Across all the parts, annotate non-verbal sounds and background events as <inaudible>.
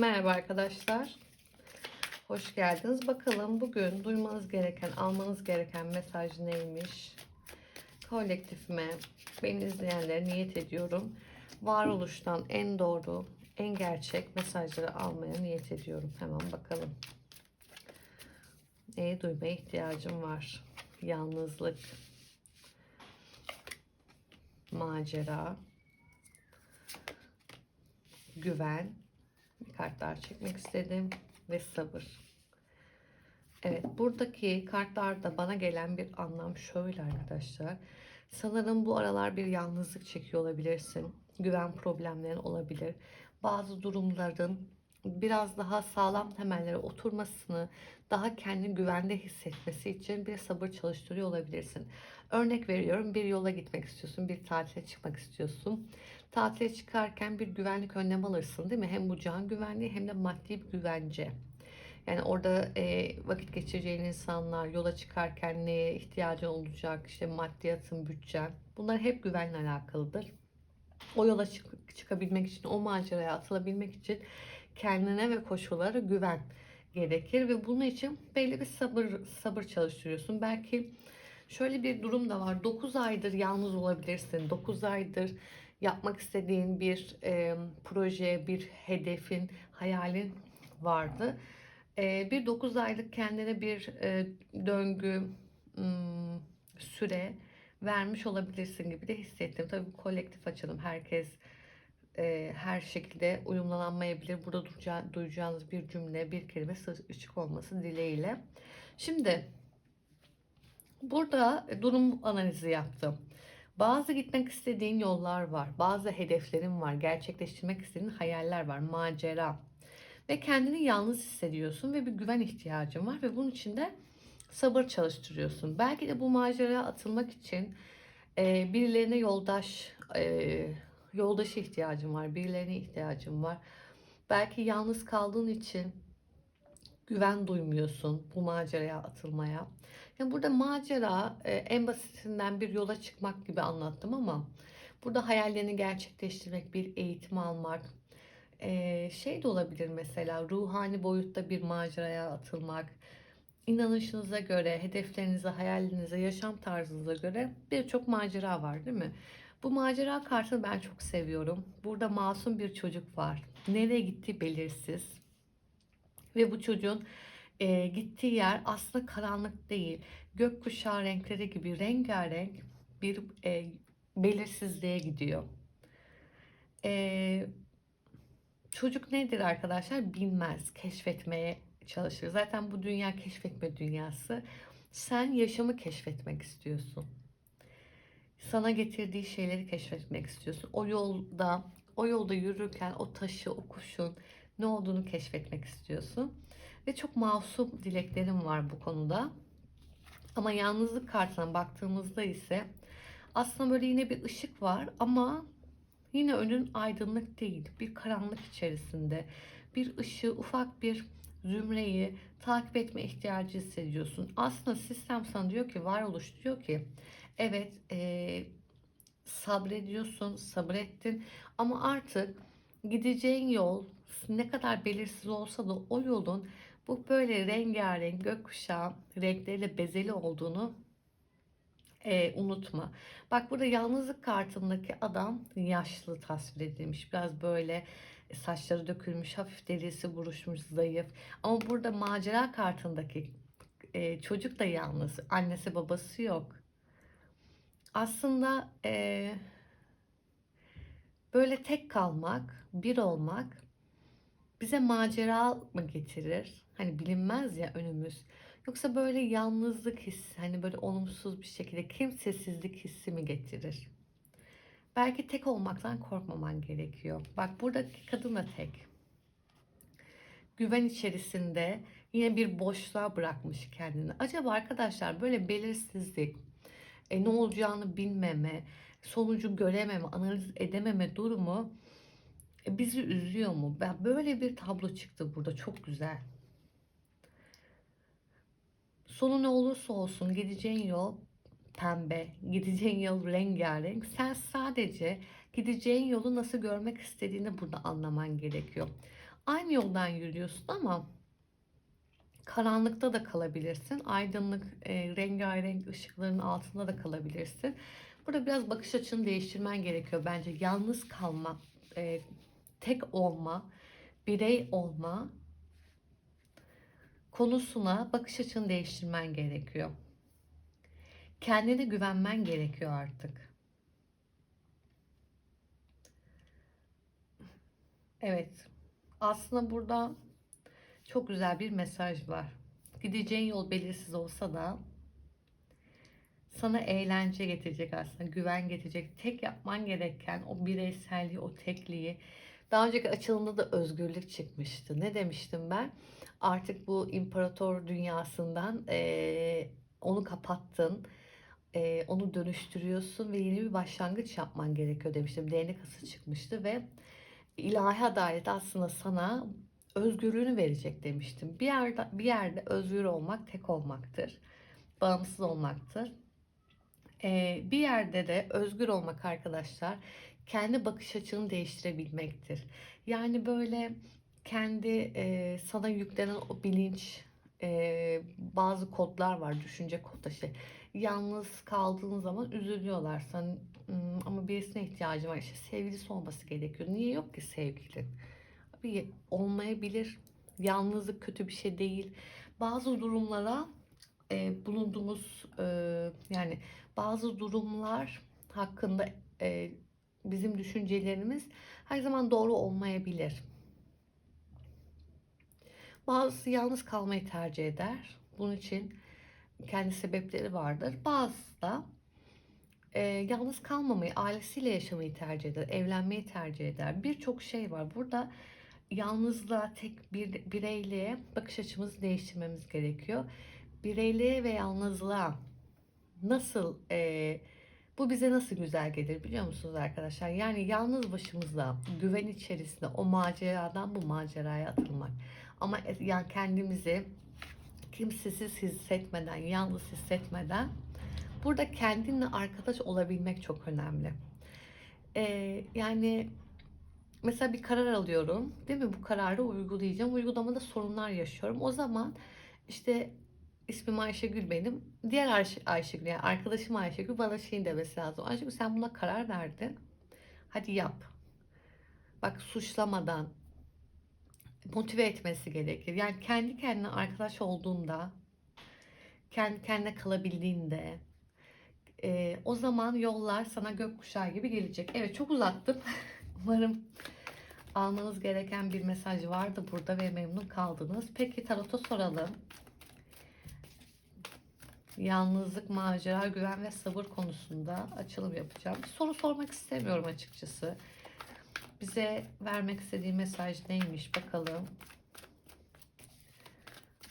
Merhaba arkadaşlar. Hoş geldiniz. Bakalım bugün duymanız gereken, almanız gereken mesaj neymiş? Kolektifime, beni izleyenlere niyet ediyorum. Varoluştan en doğru, en gerçek mesajları almaya niyet ediyorum. Hemen bakalım. Neyi duymaya ihtiyacım var? Yalnızlık, macera, güven, bir kartlar çekmek istedim ve sabır. Evet buradaki kartlarda bana gelen bir anlam şöyle arkadaşlar. Sanırım bu aralar bir yalnızlık çekiyor olabilirsin. Güven problemlerin olabilir. Bazı durumların biraz daha sağlam temellere oturmasını, daha kendi güvende hissetmesi için bir sabır çalıştırıyor olabilirsin. Örnek veriyorum bir yola gitmek istiyorsun, bir tatile çıkmak istiyorsun. Tatile çıkarken bir güvenlik önlemi alırsın değil mi? Hem bu can güvenliği hem de maddi bir güvence. Yani orada e, vakit geçireceğin insanlar, yola çıkarken neye ihtiyacın olacak, işte maddiyatın, bütçen. Bunlar hep güvenle alakalıdır. O yola çık- çıkabilmek için, o maceraya atılabilmek için kendine ve koşullara güven gerekir ve bunun için belli bir sabır sabır çalıştırıyorsun. Belki şöyle bir durum da var. 9 aydır yalnız olabilirsin. 9 aydır yapmak istediğin bir e, proje, bir hedefin, hayalin vardı. E, bir 9 aylık kendine bir e, döngü, ım, süre vermiş olabilirsin gibi de hissettim. Tabii kolektif açılım. Herkes e, her şekilde uyumlanmayabilir. Burada duyacağınız bir cümle, bir kelime sır ışık olması dileğiyle. Şimdi burada durum analizi yaptım. Bazı gitmek istediğin yollar var. Bazı hedeflerin var. Gerçekleştirmek istediğin hayaller var. Macera. Ve kendini yalnız hissediyorsun ve bir güven ihtiyacın var ve bunun için de sabır çalıştırıyorsun. Belki de bu maceraya atılmak için e, birilerine yoldaş e, yoldaşı ihtiyacın var. Birilerine ihtiyacın var. Belki yalnız kaldığın için güven duymuyorsun bu maceraya atılmaya. Yani burada macera e, en basitinden bir yola çıkmak gibi anlattım ama burada hayallerini gerçekleştirmek, bir eğitim almak, e, şey de olabilir mesela ruhani boyutta bir maceraya atılmak, inanışınıza göre, hedeflerinize, hayallerinize, yaşam tarzınıza göre birçok macera var değil mi? Bu macera kartını ben çok seviyorum. Burada masum bir çocuk var. Nereye gittiği belirsiz. Ve bu çocuğun e, gittiği yer aslında karanlık değil. Gökkuşağı renkleri gibi rengarenk bir e, belirsizliğe gidiyor. E, çocuk nedir arkadaşlar? Bilmez. Keşfetmeye çalışır. Zaten bu dünya keşfetme dünyası. Sen yaşamı keşfetmek istiyorsun. Sana getirdiği şeyleri keşfetmek istiyorsun. O yolda, o yolda yürürken o taşı, o kuşun ne olduğunu keşfetmek istiyorsun. Ve çok masum dileklerim var bu konuda. Ama yalnızlık kartına baktığımızda ise aslında böyle yine bir ışık var ama yine önün aydınlık değil. Bir karanlık içerisinde. Bir ışığı, ufak bir zümreyi takip etme ihtiyacı hissediyorsun. Aslında sistem sana diyor ki, varoluş diyor ki evet e, sabrediyorsun, sabrettin ama artık gideceğin yol ne kadar belirsiz olsa da o yolun bu böyle rengarenk gökkuşağı renkleriyle bezeli olduğunu e, unutma. Bak burada yalnızlık kartındaki adam yaşlı tasvir edilmiş. Biraz böyle saçları dökülmüş, hafif derisi buruşmuş, zayıf. Ama burada macera kartındaki e, çocuk da yalnız. Annesi babası yok. Aslında e, böyle tek kalmak, bir olmak bize macera mı getirir? Hani bilinmez ya önümüz. Yoksa böyle yalnızlık hissi, hani böyle olumsuz bir şekilde kimsesizlik hissi mi getirir? Belki tek olmaktan korkmaman gerekiyor. Bak buradaki kadın da tek. Güven içerisinde yine bir boşluğa bırakmış kendini. Acaba arkadaşlar böyle belirsizlik, e, ne olacağını bilmeme, sonucu görememe, analiz edememe durumu bizi üzüyor mu? Ben böyle bir tablo çıktı burada çok güzel. Sonu ne olursa olsun gideceğin yol pembe, gideceğin yol rengarenk. Sen sadece gideceğin yolu nasıl görmek istediğini burada anlaman gerekiyor. Aynı yoldan yürüyorsun ama karanlıkta da kalabilirsin. Aydınlık, e, rengarenk ışıkların altında da kalabilirsin. Burada biraz bakış açını değiştirmen gerekiyor bence. Yalnız kalma, e, tek olma, birey olma konusuna bakış açını değiştirmen gerekiyor. Kendine güvenmen gerekiyor artık. Evet. Aslında burada çok güzel bir mesaj var. Gideceğin yol belirsiz olsa da sana eğlence getirecek aslında, güven getirecek. Tek yapman gereken o bireyselliği, o tekliği. Daha önceki açılımda da özgürlük çıkmıştı. Ne demiştim ben? Artık bu imparator dünyasından eee, onu kapattın. eee, onu dönüştürüyorsun ve yeni bir başlangıç yapman gerekiyor demiştim. Değnek ası çıkmıştı ve ilahi adalet aslında sana özgürlüğünü verecek demiştim. Bir yerde bir yerde özgür olmak tek olmaktır. Bağımsız olmaktır. Ee, bir yerde de özgür olmak arkadaşlar kendi bakış açını değiştirebilmektir. Yani böyle kendi e, sana yüklenen o bilinç e, bazı kodlar var düşünce kodları işte yalnız kaldığın zaman üzülüyorlar. Sen "Hmm, ama birisine ihtiyacım var. İşte sevgilisi olması gerekiyor. Niye yok ki sevgilin? Bir olmayabilir. Yalnızlık kötü bir şey değil. Bazı durumlara e, bulunduğumuz e, yani bazı durumlar hakkında e, bizim düşüncelerimiz her zaman doğru olmayabilir. Bazısı yalnız kalmayı tercih eder. Bunun için kendi sebepleri vardır. Bazısı da e, yalnız kalmamayı, ailesiyle yaşamayı tercih eder, evlenmeyi tercih eder. Birçok şey var. Burada yalnızlığa, tek bir bireyliğe bakış açımızı değiştirmemiz gerekiyor. Bireyliğe ve yalnızlığa nasıl e, bu bize nasıl güzel gelir biliyor musunuz arkadaşlar? Yani yalnız başımızda güven içerisinde o maceradan bu maceraya atılmak. Ama e- yani kendimizi kimsesiz hissetmeden, yalnız hissetmeden burada kendinle arkadaş olabilmek çok önemli. Ee, yani mesela bir karar alıyorum, değil mi? Bu kararı uygulayacağım. Uygulamada sorunlar yaşıyorum. O zaman işte ismim Ayşegül benim. Diğer Ayşe, Ayşegül yani arkadaşım Ayşegül bana şeyin demesi lazım. Ayşegül sen buna karar verdin. Hadi yap. Bak suçlamadan motive etmesi gerekir. Yani kendi kendine arkadaş olduğunda, kendi kendine kalabildiğinde e, o zaman yollar sana gökkuşağı gibi gelecek. Evet çok uzattım. <laughs> Umarım almanız gereken bir mesaj vardı burada ve memnun kaldınız. Peki tarota soralım. Yalnızlık, macera, güven ve sabır konusunda açılım yapacağım. Bir soru sormak istemiyorum açıkçası. Bize vermek istediği mesaj neymiş bakalım.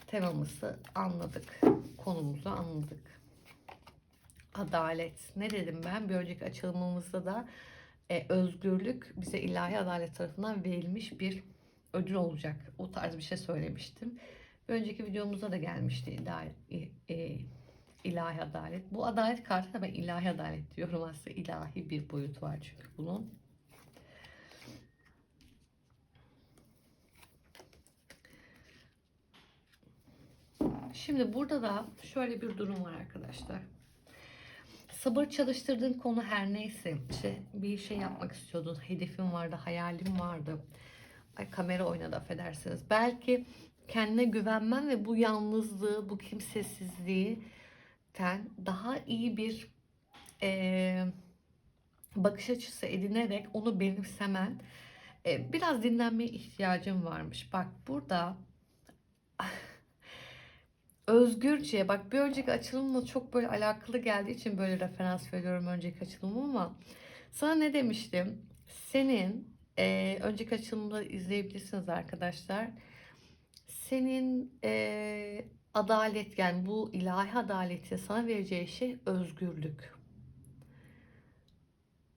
Temamızı anladık. Konumuzu anladık. Adalet. Ne dedim ben? Bir önceki açılımımızda da e, özgürlük bize ilahi adalet tarafından verilmiş bir ödül olacak. O tarz bir şey söylemiştim. Önceki videomuzda da gelmişti ilahi adalet. Bu adalet kartı da ben ilahi adalet diyorum aslında. ilahi bir boyut var çünkü bunun. Şimdi burada da şöyle bir durum var arkadaşlar. Sabır çalıştırdığın konu her neyse, işte bir şey yapmak istiyordun, hedefin vardı, hayalin vardı. Ay kamera oynadı affedersiniz. Belki kendine güvenmen ve bu yalnızlığı, bu kimsesizliğinden daha iyi bir eee, bakış açısı edinerek onu benimsemen e, biraz dinlenmeye ihtiyacın varmış. Bak burada <laughs> özgürce bak bir önceki açılımla çok böyle alakalı geldiği için böyle referans veriyorum önceki açılımı ama sana ne demiştim? Senin e, önceki açılımda izleyebilirsiniz arkadaşlar. Senin e, adalet yani bu ilahi adaleti sana vereceği şey özgürlük.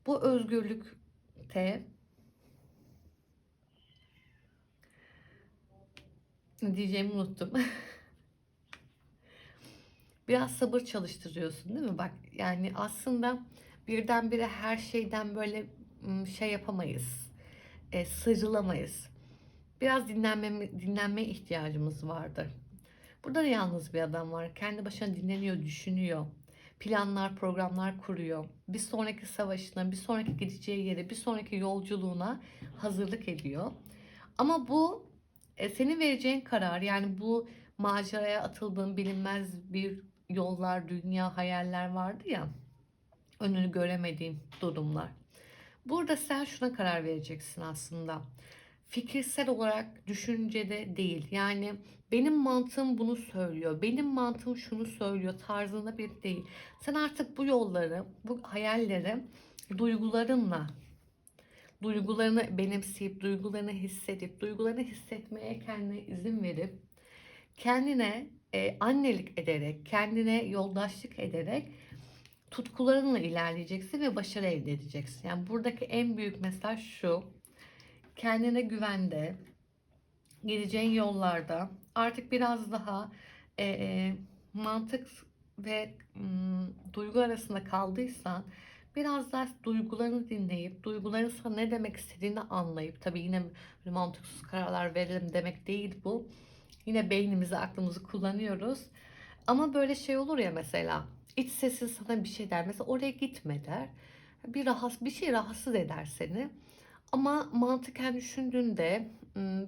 Bu özgürlükte diyeceğimi unuttum. <laughs> Biraz sabır çalıştırıyorsun değil mi? Bak yani aslında birdenbire her şeyden böyle şey yapamayız. E, sıyrılamayız. Biraz dinlenme, dinlenmeye ihtiyacımız vardır. Burada da yalnız bir adam var. Kendi başına dinleniyor, düşünüyor. Planlar, programlar kuruyor. Bir sonraki savaşına, bir sonraki gideceği yere, bir sonraki yolculuğuna hazırlık ediyor. Ama bu e, senin vereceğin karar yani bu maceraya atıldığın bilinmez bir yollar, dünya, hayaller vardı ya. Önünü göremediğim durumlar. Burada sen şuna karar vereceksin aslında. Fikirsel olarak düşüncede değil. Yani benim mantığım bunu söylüyor. Benim mantığım şunu söylüyor tarzında bir değil. Sen artık bu yolları, bu hayalleri duygularınla duygularını benimseyip, duygularını hissedip, duygularını hissetmeye kendine izin verip, kendine e, annelik ederek, kendine yoldaşlık ederek tutkularınla ilerleyeceksin ve başarı elde edeceksin. Yani buradaki en büyük mesaj şu. Kendine güvende, gideceğin yollarda artık biraz daha e, e, mantık ve m, duygu arasında kaldıysan biraz daha duygularını dinleyip duyguların sana ne demek istediğini anlayıp tabii yine mantıksız kararlar verelim demek değil bu. Yine beynimizi aklımızı kullanıyoruz. Ama böyle şey olur ya mesela iç sesin sana bir şey der. Mesela oraya gitme der. Bir rahatsız bir şey rahatsız eder seni. Ama mantıken düşündüğünde,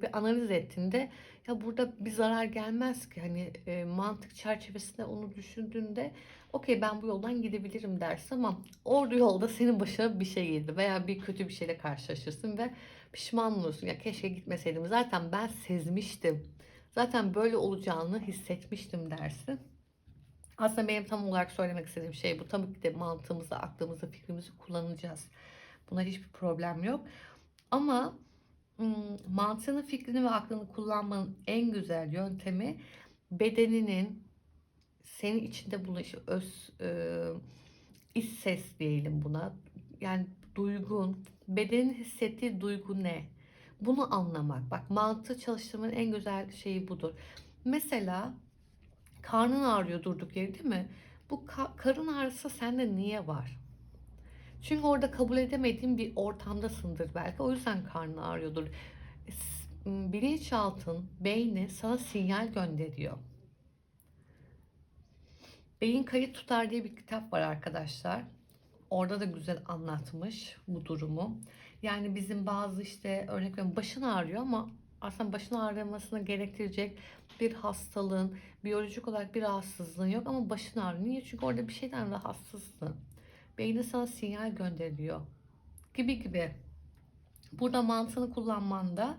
bir analiz ettiğinde ya burada bir zarar gelmez ki. Hani e, mantık çerçevesinde onu düşündüğünde okey ben bu yoldan gidebilirim dersin ama orada yolda senin başına bir şey geldi veya bir kötü bir şeyle karşılaşırsın ve pişman olursun. Ya keşke gitmeseydim. Zaten ben sezmiştim. Zaten böyle olacağını hissetmiştim dersin. Aslında benim tam olarak söylemek istediğim şey bu. Tabii ki de mantığımızı, aklımızı, fikrimizi kullanacağız. Buna hiçbir problem yok. Ama mantığını, fikrini ve aklını kullanmanın en güzel yöntemi bedeninin senin içinde bulunan öz e, iç ses diyelim buna. Yani duygun, bedenin hissettiği duygu ne? Bunu anlamak. Bak mantığı çalıştırmanın en güzel şeyi budur. Mesela karnın ağrıyor durduk yere değil mi? Bu ka- karın ağrısı sende niye var? Çünkü orada kabul edemediğin bir ortamdasındır belki. O yüzden karnın ağrıyordur. Bilinçaltın, beyni sana sinyal gönderiyor. Beyin Kayıt Tutar diye bir kitap var arkadaşlar. Orada da güzel anlatmış bu durumu. Yani bizim bazı işte örnek veriyorum başın ağrıyor ama aslında başın ağrımasını gerektirecek bir hastalığın, biyolojik olarak bir rahatsızlığın yok ama başın ağrıyor. Niye? Çünkü orada bir şeyden rahatsızsın. Beyni sana sinyal gönderiyor. Gibi gibi. Burada mantığını kullanmanda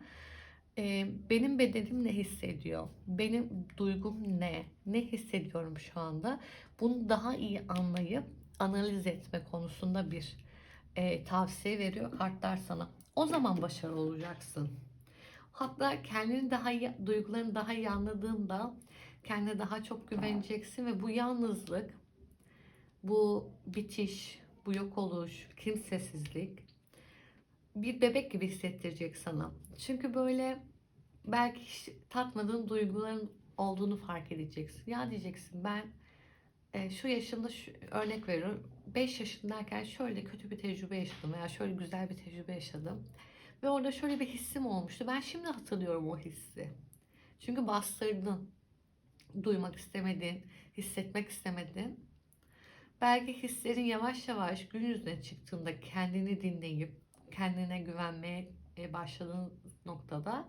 e, benim bedenim ne hissediyor? Benim duygum ne? Ne hissediyorum şu anda? Bunu daha iyi anlayıp analiz etme konusunda bir e, tavsiye veriyor kartlar sana. O zaman başarılı olacaksın. Hatta kendini daha iyi, duygularını daha iyi anladığında kendine daha çok güveneceksin ve bu yalnızlık, bu bitiş, bu yok oluş, kimsesizlik bir bebek gibi hissettirecek sana. Çünkü böyle belki hiç tatmadığın duyguların olduğunu fark edeceksin. Ya diyeceksin ben e, şu yaşında şu, örnek veriyorum 5 yaşındayken şöyle kötü bir tecrübe yaşadım veya şöyle güzel bir tecrübe yaşadım. Ve orada şöyle bir hissim olmuştu. Ben şimdi hatırlıyorum o hissi. Çünkü bastırdın. Duymak istemedin, hissetmek istemedin. Belki hislerin yavaş yavaş gün yüzüne çıktığında kendini dinleyip kendine güvenmeye e, başladığın noktada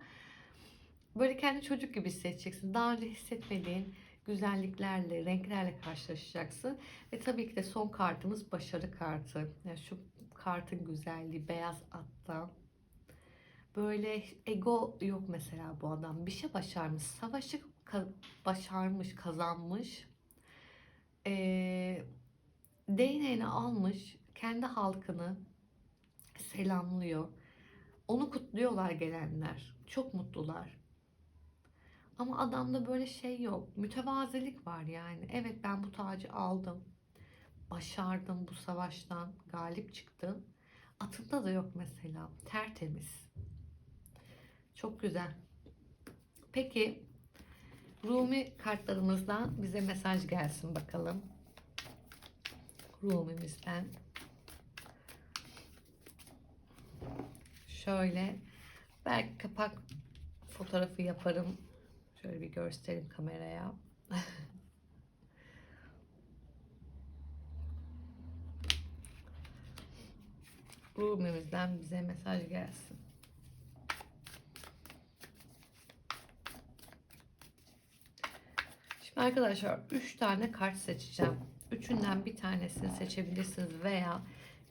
böyle kendi çocuk gibi hissedeceksin. Daha önce hissetmediğin güzelliklerle, renklerle karşılaşacaksın. Ve tabii ki de son kartımız başarı kartı. Yani şu kartın güzelliği beyaz atta. Böyle ego yok mesela bu adam. Bir şey başarmış. Savaşı ka- başarmış, kazanmış. Ee, değneğini almış. Kendi halkını selamlıyor. Onu kutluyorlar gelenler. Çok mutlular. Ama adamda böyle şey yok. Mütevazilik var yani. Evet ben bu tacı aldım. Başardım bu savaştan. Galip çıktım. Atında da yok mesela. Tertemiz. Çok güzel. Peki Rumi kartlarımızdan bize mesaj gelsin bakalım. Rumi'mizden. Şöyle belki kapak fotoğrafı yaparım. Şöyle bir göstereyim kameraya. <laughs> Ruhumuzdan bize mesaj gelsin. Şimdi arkadaşlar 3 tane kart seçeceğim. Üçünden bir tanesini seçebilirsiniz veya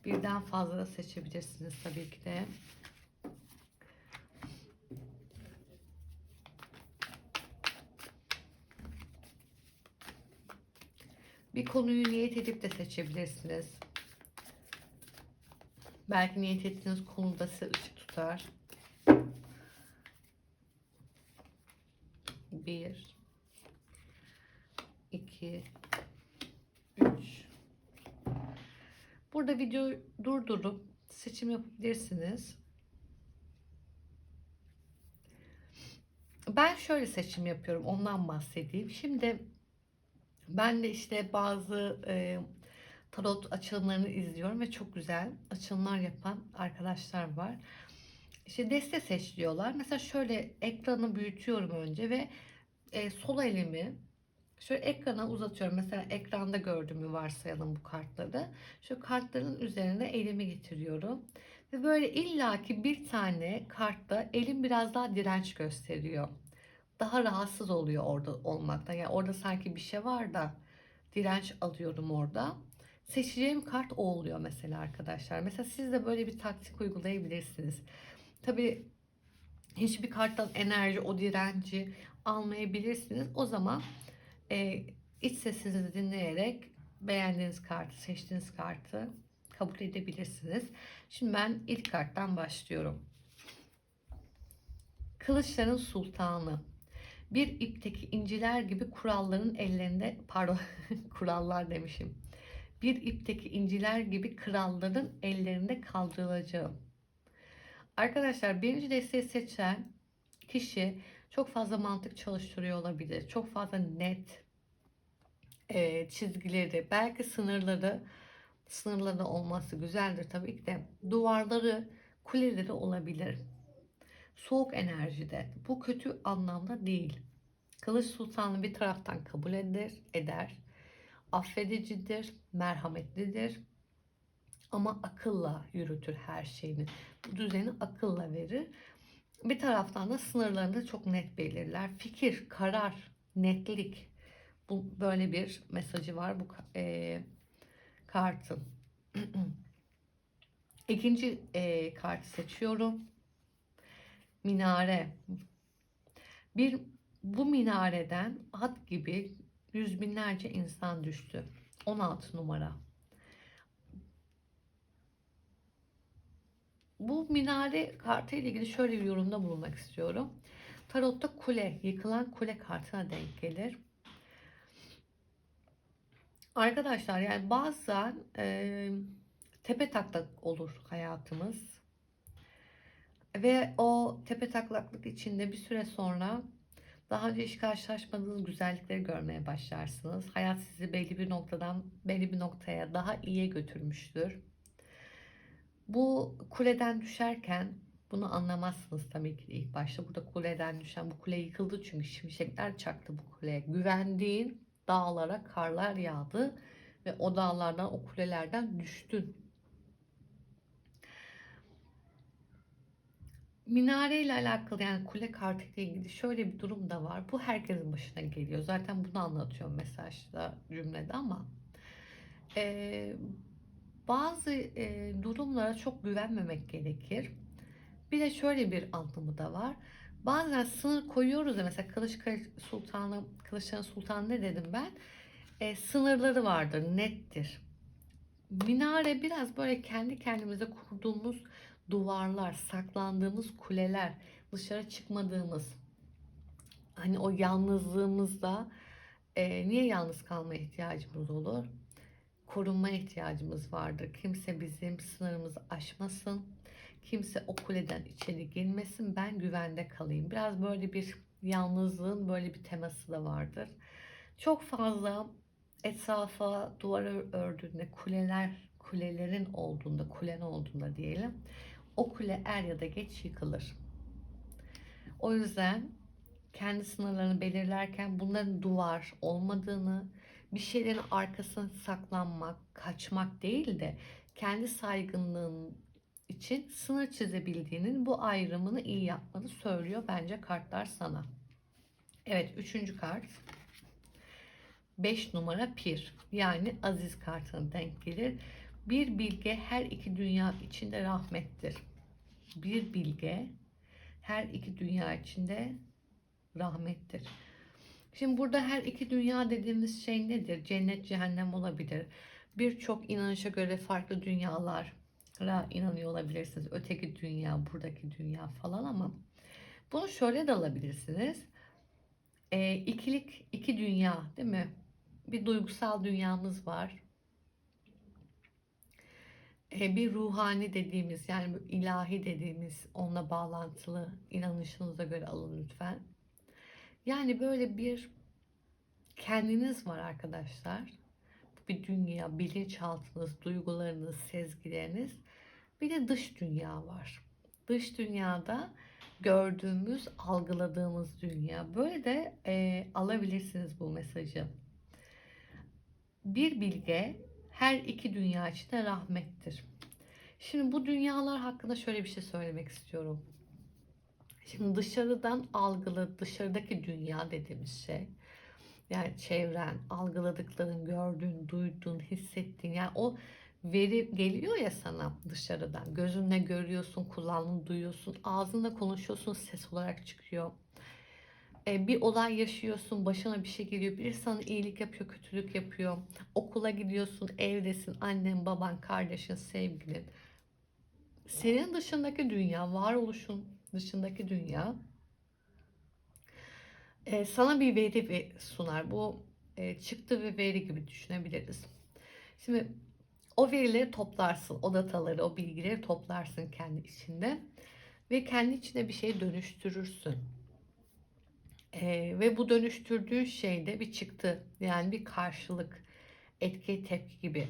birden fazla da seçebilirsiniz tabii ki de. Bir konuyu niyet edip de seçebilirsiniz. Belki niyet ettiğiniz konuda size ışık tutar. Bir, iki, Burada videoyu durdurup seçim yapabilirsiniz. Ben şöyle seçim yapıyorum. Ondan bahsedeyim. Şimdi ben de işte bazı e, tarot açılımlarını izliyorum ve çok güzel açılımlar yapan arkadaşlar var. İşte deste seç diyorlar. Mesela şöyle ekranı büyütüyorum önce ve e, sol elimi şöyle ekrana uzatıyorum. Mesela ekranda gördüğümü varsayalım bu kartları. Şu kartların üzerine elimi getiriyorum. Ve böyle illaki bir tane kartta elim biraz daha direnç gösteriyor. Daha rahatsız oluyor orada olmaktan. Yani orada sanki bir şey var da direnç alıyorum orada. Seçeceğim kart o oluyor mesela arkadaşlar. Mesela siz de böyle bir taktik uygulayabilirsiniz. Tabii hiçbir karttan enerji, o direnci almayabilirsiniz. O zaman e, iç sesinizi dinleyerek beğendiğiniz kartı, seçtiğiniz kartı kabul edebilirsiniz. Şimdi ben ilk karttan başlıyorum. Kılıçların Sultanı. Bir ipteki inciler gibi kuralların ellerinde, pardon <laughs> kurallar demişim. Bir ipteki inciler gibi kralların ellerinde kaldırılacağım. Arkadaşlar birinci desteği seçen kişi çok fazla mantık çalıştırıyor olabilir. Çok fazla net e, çizgileri, belki sınırları, sınırları olması güzeldir tabii ki de. Duvarları, kuleleri olabilir. Soğuk enerjide. Bu kötü anlamda değil. Kılıç Sultanı bir taraftan kabul eder, eder. Affedicidir, merhametlidir. Ama akılla yürütür her şeyini. Bu düzeni akılla verir. Bir taraftan da sınırlarını çok net belirler. Fikir, karar, netlik. Bu böyle bir mesajı var bu e, kartın. <clears throat> İkinci e, kartı seçiyorum. Minare. Bir bu minareden at gibi yüz binlerce insan düştü. 16 numara. Bu minare kartı ile ilgili şöyle bir yorumda bulunmak istiyorum. Tarotta kule, yıkılan kule kartına denk gelir. Arkadaşlar yani bazen e, tepe taklak olur hayatımız. Ve o tepe taklaklık içinde bir süre sonra daha önce hiç karşılaşmadığınız güzellikleri görmeye başlarsınız. Hayat sizi belli bir noktadan belli bir noktaya daha iyiye götürmüştür. Bu kuleden düşerken bunu anlamazsınız tabii ki ilk başta. Burada kuleden düşen bu kule yıkıldı çünkü şimşekler çaktı bu kuleye. Güvendiğin dağlara karlar yağdı ve o dağlardan o kulelerden düştün. Minare ile alakalı yani kule kartı ile ilgili şöyle bir durum da var. Bu herkesin başına geliyor. Zaten bunu anlatıyorum mesajda cümlede ama e, bazı e, durumlara çok güvenmemek gerekir. Bir de şöyle bir anlamı da var. Bazen sınır koyuyoruz ya mesela Kılıç Sultanı, Kılıçların Sultanı ne dedim ben? E, sınırları vardır, nettir. Minare biraz böyle kendi kendimize kurduğumuz duvarlar, saklandığımız kuleler, dışarı çıkmadığımız hani o yalnızlığımızda e, niye yalnız kalmaya ihtiyacımız olur? Korunma ihtiyacımız vardır. Kimse bizim sınırımızı aşmasın. Kimse o kuleden içeri girmesin. Ben güvende kalayım. Biraz böyle bir yalnızlığın böyle bir teması da vardır. Çok fazla etrafa duvar ördüğünde kuleler kulelerin olduğunda, kulen olduğunda diyelim o kule er ya da geç yıkılır. O yüzden kendi sınırlarını belirlerken bunların duvar olmadığını, bir şeylerin arkasına saklanmak, kaçmak değil de kendi saygınlığın için sınır çizebildiğinin bu ayrımını iyi yapmanı söylüyor bence kartlar sana. Evet üçüncü kart. 5 numara pir yani aziz kartına denk gelir. Bir bilge her iki dünya içinde rahmettir. Bir bilge her iki dünya içinde rahmettir. Şimdi burada her iki dünya dediğimiz şey nedir? Cennet, cehennem olabilir. Birçok inanışa göre farklı dünyalara inanıyor olabilirsiniz. Öteki dünya, buradaki dünya falan ama bunu şöyle de alabilirsiniz. E, ikilik, iki dünya değil mi? Bir duygusal dünyamız var. E, bir ruhani dediğimiz yani ilahi dediğimiz onunla bağlantılı inanışınıza göre alın lütfen. Yani böyle bir kendiniz var arkadaşlar. Bir dünya, bilinçaltınız, duygularınız, sezgileriniz. Bir de dış dünya var. Dış dünyada gördüğümüz, algıladığımız dünya. Böyle de e, alabilirsiniz bu mesajı. Bir bilge her iki dünya içinde rahmettir. Şimdi bu dünyalar hakkında şöyle bir şey söylemek istiyorum. Şimdi dışarıdan algılı, dışarıdaki dünya dediğimiz şey yani çevren, algıladıkların, gördüğün, duyduğun, hissettiğin yani o veri geliyor ya sana dışarıdan. Gözünle görüyorsun, kulağınla duyuyorsun, ağzınla konuşuyorsun, ses olarak çıkıyor. Ee, bir olay yaşıyorsun, başına bir şey geliyor, biri sana iyilik yapıyor, kötülük yapıyor. Okula gidiyorsun, evdesin, annen, baban, kardeşin, sevgilin. Senin dışındaki dünya, varoluşun dışındaki dünya e, sana bir veri sunar. Bu e, çıktı ve veri gibi düşünebiliriz. Şimdi o verileri toplarsın, o dataları, o bilgileri toplarsın kendi içinde ve kendi içinde bir şey dönüştürürsün. E, ve bu dönüştürdüğün şeyde bir çıktı, yani bir karşılık, etki, tepki gibi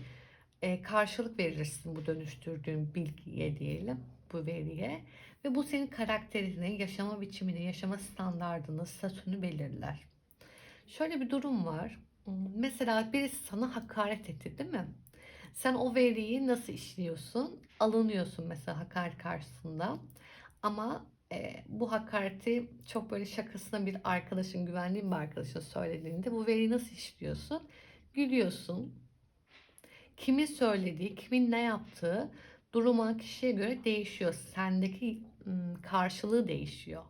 e, karşılık verirsin bu dönüştürdüğün bilgiye diyelim, bu veriye. Ve bu senin karakterini, yaşama biçimini, yaşama standartını, statünü belirler. Şöyle bir durum var. Mesela birisi sana hakaret etti değil mi? Sen o veriyi nasıl işliyorsun? Alınıyorsun mesela hakaret karşısında. Ama e, bu hakareti çok böyle şakasına bir arkadaşın, güvendiğin bir arkadaşın söylediğinde bu veriyi nasıl işliyorsun? Gülüyorsun. Kimin söylediği, kimin ne yaptığı duruma, kişiye göre değişiyor. Sendeki karşılığı değişiyor.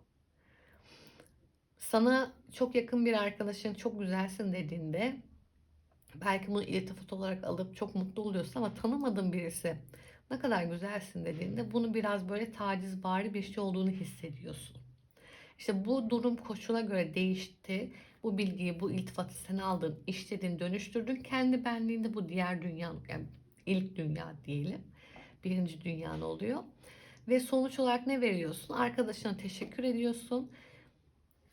Sana çok yakın bir arkadaşın çok güzelsin dediğinde belki bunu iltifat olarak alıp çok mutlu oluyorsun ama tanımadığın birisi ne kadar güzelsin dediğinde bunu biraz böyle taciz bari bir şey olduğunu hissediyorsun. İşte bu durum koşula göre değişti. Bu bilgiyi, bu iltifatı sen aldın, işledin, dönüştürdün. Kendi benliğinde bu diğer dünya, yani ilk dünya diyelim. Birinci dünyan oluyor. Ve sonuç olarak ne veriyorsun? Arkadaşına teşekkür ediyorsun.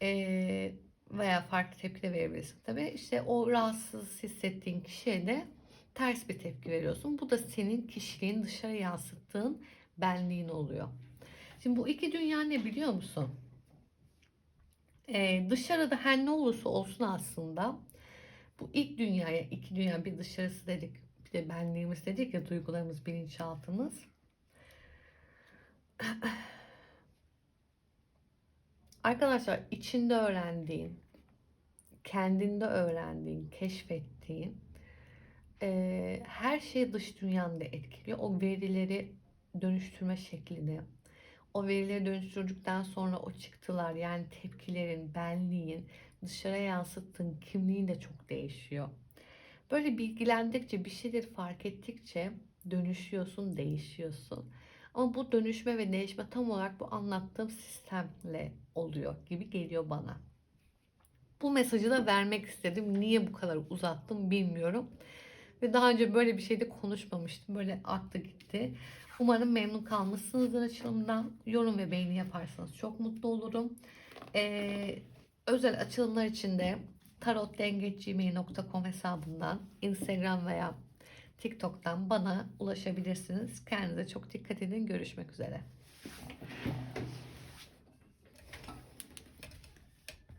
Ee, veya farklı tepki de verebilirsin tabii. İşte o rahatsız hissettiğin kişiye de ters bir tepki veriyorsun. Bu da senin kişiliğin dışarı yansıttığın benliğin oluyor. Şimdi bu iki dünya ne biliyor musun? Ee, dışarıda her ne olursa olsun aslında bu ilk dünyaya iki dünya bir dışarısı dedik bir de benliğimiz dedik ya duygularımız bilinçaltımız <clears throat> Arkadaşlar içinde öğrendiğin, kendinde öğrendiğin, keşfettiğin e, her şey dış dünyanda etkiliyor. O verileri dönüştürme şeklini, o verileri dönüştürdükten sonra o çıktılar yani tepkilerin, benliğin, dışarıya yansıttığın kimliğin de çok değişiyor. Böyle bilgilendikçe, bir şeyleri fark ettikçe dönüşüyorsun, değişiyorsun. Ama bu dönüşme ve değişme tam olarak bu anlattığım sistemle oluyor gibi geliyor bana. Bu mesajı da vermek istedim. Niye bu kadar uzattım bilmiyorum. Ve daha önce böyle bir şeyde konuşmamıştım. Böyle aklı gitti. Umarım memnun kalmışsınızdır açılımdan. Yorum ve beğeni yaparsanız çok mutlu olurum. Ee, özel açılımlar için de tarotdengecgmail.com hesabından Instagram veya TikTok'tan bana ulaşabilirsiniz. Kendinize çok dikkat edin. Görüşmek üzere.